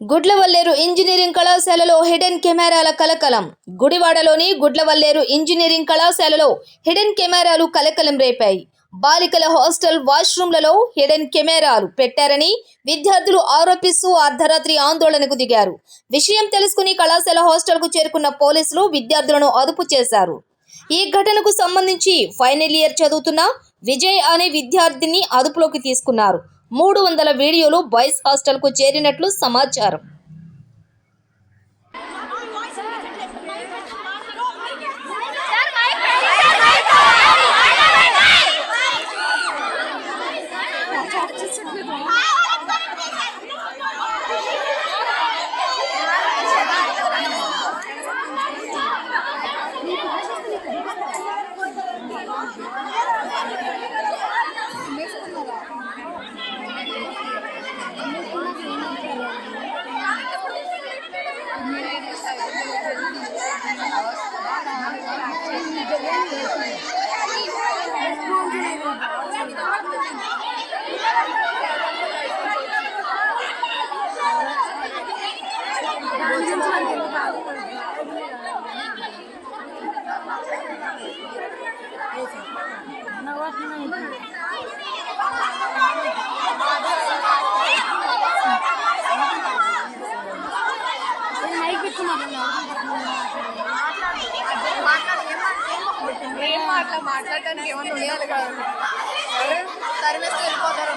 Gudlavalleru engineering కళాశాలలో hidden కెమెరాల కలకలం. గుడివాడలోని గుడ్లవల్లేరు ఇంజనీరింగ్ కళాశాలలో హిడెన్ కెమెరాలు కలకలం రేపాయి. బాలికల హాస్టల్ వాష్రూమ్లలో హిడెన్ కెమెరాలు పెట్టారని విద్యార్థులు ఆరోపిస్తూ అర్ధరాత్రి ఆందోళనకు దిగారు. విషయం తెలుసుకుని కళాశాల హాస్టల్కు చేరుకున్న పోలీసులు విద్యార్థులను అదుపు చేశారు. ఈ ఘటనకు సంబంధించి ఫైనల్ ఇయర్ చదువుతున్న విజయ్ అనే విద్యార్థిని అదుపులోకి తీసుకున్నారు. మూడు వందల వీడియోలు బాయ్స్ హాస్టల్కు చేరినట్లు సమాచారం. ఏం మాట్లా మాట్లాడటానికి ఏమన్నా ఉండాలి కదా తరిమేస్తే వెళ్ళిపోతారు